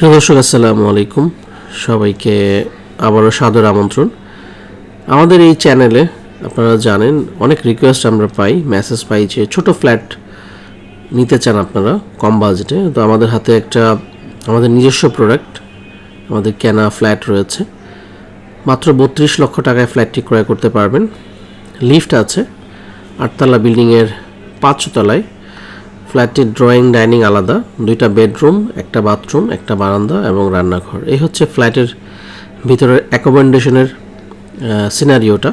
প্রিয় দর্শক, আসসালামু আলাইকুম। সবাইকে আবারও সাদর আমন্ত্রণ। আমাদের এই চ্যানেলে আপনারা জানেন, অনেক রিকোয়েস্ট আমরা পাই মেসেজ পাই যে ছোটো ফ্ল্যাট নিতে চান আপনারা, কম বাজেটে তো আমাদের হাতে একটা, আমাদের নিজস্ব প্রোডাক্ট আমাদের কেনা ফ্ল্যাট রয়েছে। মাত্র বত্রিশ লক্ষ টাকায় ফ্ল্যাটটি ক্রয় করতে পারবেন। লিফট আছে, আটতলা বিল্ডিংয়ের পাঁচতলায়। ফ্ল্যাটটির ড্রয়িং, ডাইনিং আলাদা। দুইটা বেডরুম, একটা বাথরুম, একটা বারান্দা এবং রান্নাঘর। এই হচ্ছে ফ্ল্যাটের ভিতরের অ্যাকোমোডেশনের সিনারিওটা।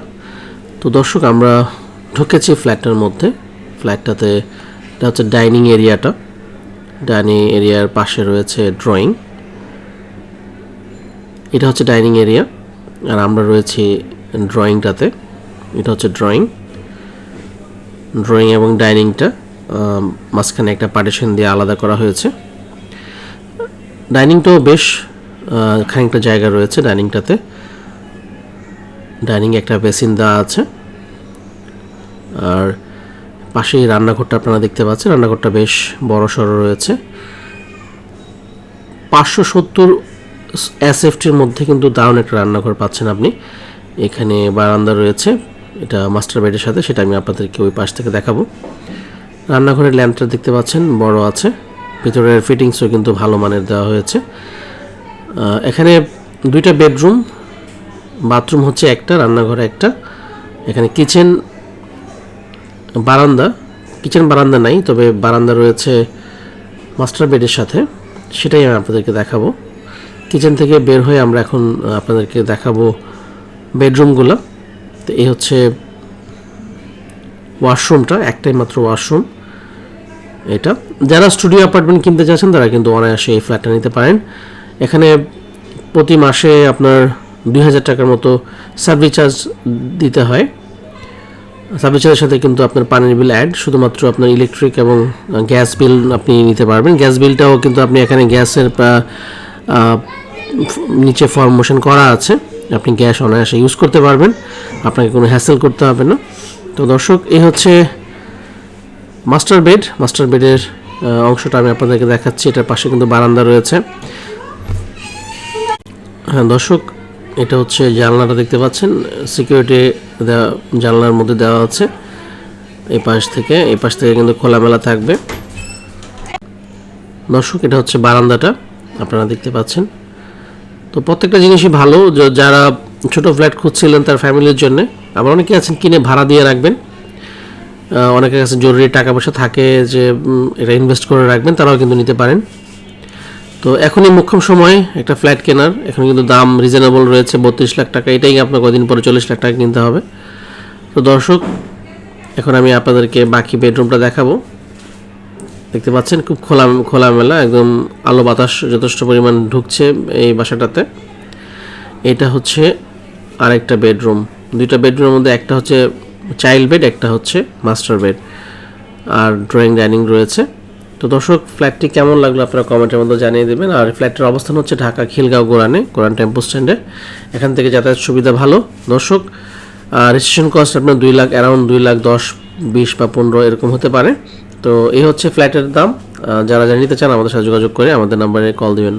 তো দর্শক, আমরা ঢুকেছি ফ্ল্যাটটার মধ্যে। ফ্ল্যাটটাতে, এটা হচ্ছে ডাইনিং এরিয়াটা। ডাইনিং এরিয়ার পাশে রয়েছে ড্রয়িং। এটা হচ্ছে ডাইনিং এরিয়া। আর আমরা রয়েছি ড্রয়িংটাতে। এটা হচ্ছে ড্রয়িং। ড্রয়িং এবং ডাইনিংটা। মাঝখানে একটা পার্টিশন দিয়ে আলাদা করা হয়েছে। ডাইনিংটাও বেশ খানিকটা জায়গা রয়েছে ডাইনিংটাতে ডাইনিং একটা বেসিন দেওয়া আছে। আর পাশেই রান্নাঘরটা আপনারা দেখতে পাচ্ছেন, রান্নাঘরটা বেশ বড় সড়ো রয়েছে। পাঁচশো সত্তর এসএফটির মধ্যে কিন্তু দারুণ একটা রান্নাঘর পাচ্ছেন আপনি। এখানে বারান্দা রয়েছে, এটা মাস্টার বেডের সাথে, সেটা আমি আপনাদেরকে ওই পাশ থেকে দেখাবো। রান্নাঘরের ল্যাম্পটা দেখতে পাচ্ছেন, বড় আছে। ভিতরের ফিটিংসও কিন্তু ভালো মানের দেওয়া হয়েছে। এখানে দুইটা বেডরুম, বাথরুম হচ্ছে একটা, রান্নাঘর একটা। এখানে কিচেন বারান্দা কিচেন বারান্দা নাই, তবে বারান্দা রয়েছে মাস্টার বেডের সাথে। সেটাই আমি আপনাদেরকে দেখাবো। কিচেন থেকে বের হয়ে আমরা এখন আপনাদেরকে দেখাবো বেডরুমগুলো। তো এই হচ্ছে ওয়াশরুমটা, একটাই মাত্র ওয়াশরুম। এটা। যারা স্টুডিও অ্যাপার্টমেন্ট কিনতে চাচ্ছেন, তারা কিন্তু অনায়াসে এই ফ্ল্যাটটা নিতে পারেন। এখানে প্রতি মাসে আপনার দুই হাজার টাকার মতো সার্ভিস চার্জ দিতে হয়। সার্ভিস চার্জের সাথে কিন্তু আপনার পানির বিল অ্যাড শুধুমাত্র আপনার ইলেকট্রিক এবং গ্যাস বিল আপনি নিতে পারবেন। গ্যাস বিলটাও কিন্তু আপনি এখানে গ্যাসের নিচে ফরমেশন করা আছে। আপনি গ্যাস অনায়াসে ইউজ করতে পারবেন। আপনাকে কোনো হ্যাসেল করতে হবে না। তো দর্শক এই হচ্ছে মাস্টার বেড, মাস্টার বেডের অংশটা আমি আপনাদেরকে দেখাচ্ছি, এটার পাশে কিন্তু বারান্দা রয়েছে। হ্যাঁ দর্শক, এটা হচ্ছে জানলাটা দেখতে পাচ্ছেন সিকিউরিটি জানলার মধ্যে দেওয়া আছে। এই পাশ থেকে এই পাশ থেকে কিন্তু খোলামেলা থাকবে। দর্শক, এটা হচ্ছে বারান্দাটা, আপনারা দেখতে পাচ্ছেন। তো প্রত্যেকটা জিনিসই ভালো যারা ছোট ফ্ল্যাট খুঁজছিলেন তার ফ্যামিলির জন্য, আবার অনেকে আছেন কিনে ভাড়া দিয়ে রাখবেন। অনেকের কাছে জরুরি টাকা পয়সা থাকে যে এটা ইনভেস্ট করে রাখবেন, তারাও কিন্তু নিতে পারেন। তো এখনই মোক্ষম সময় একটা ফ্ল্যাট কেনার। এখন কিন্তু দাম রিজনেবল রয়েছে, বত্রিশ লাখ টাকা। এটাই আপনার কদিন পরে চল্লিশ লাখ টাকা কিনতে হবে। তো দর্শক, এখন আমি আপনাদেরকে বাকি বেডরুমটা দেখাবো। দেখতে পাচ্ছেন খুব খোলা, খোলামেলা, একদম আলো বাতাস যথেষ্ট পরিমাণ ঢুকছে এই বাসাটাতে। এটা হচ্ছে আরেকটা বেডরুম দুইটা বেডরুমের মধ্যে একটা হচ্ছে চাইল্ড বেড, একটা হচ্ছে মাস্টার বেড আর ড্রয়িং ডাইনিং রয়েছে। তো দর্শক, ফ্ল্যাটটি কেমন লাগল আপনারা কমেন্টের মধ্যে জানিয়ে দেবেন। আর ফ্ল্যাটের অবস্থান হচ্ছে ঢাকা খিলগাঁও গোরানে গোরান টেম্পো স্ট্যান্ডে। এখান থেকে যাতায়াত সুবিধা ভালো। দর্শক রেজিস্ট্রেশন কস্ট আপনার দুই লাখ অ্যারাউন্ড দুই লাখ দশ, বিশ বা পনেরো এরকম হতে পারে। তো এই হচ্ছে ফ্ল্যাটের দাম। যারা যারা নিতে চান আমাদের সাথে যোগাযোগ করে আমাদের নাম্বারে কল দিবেন।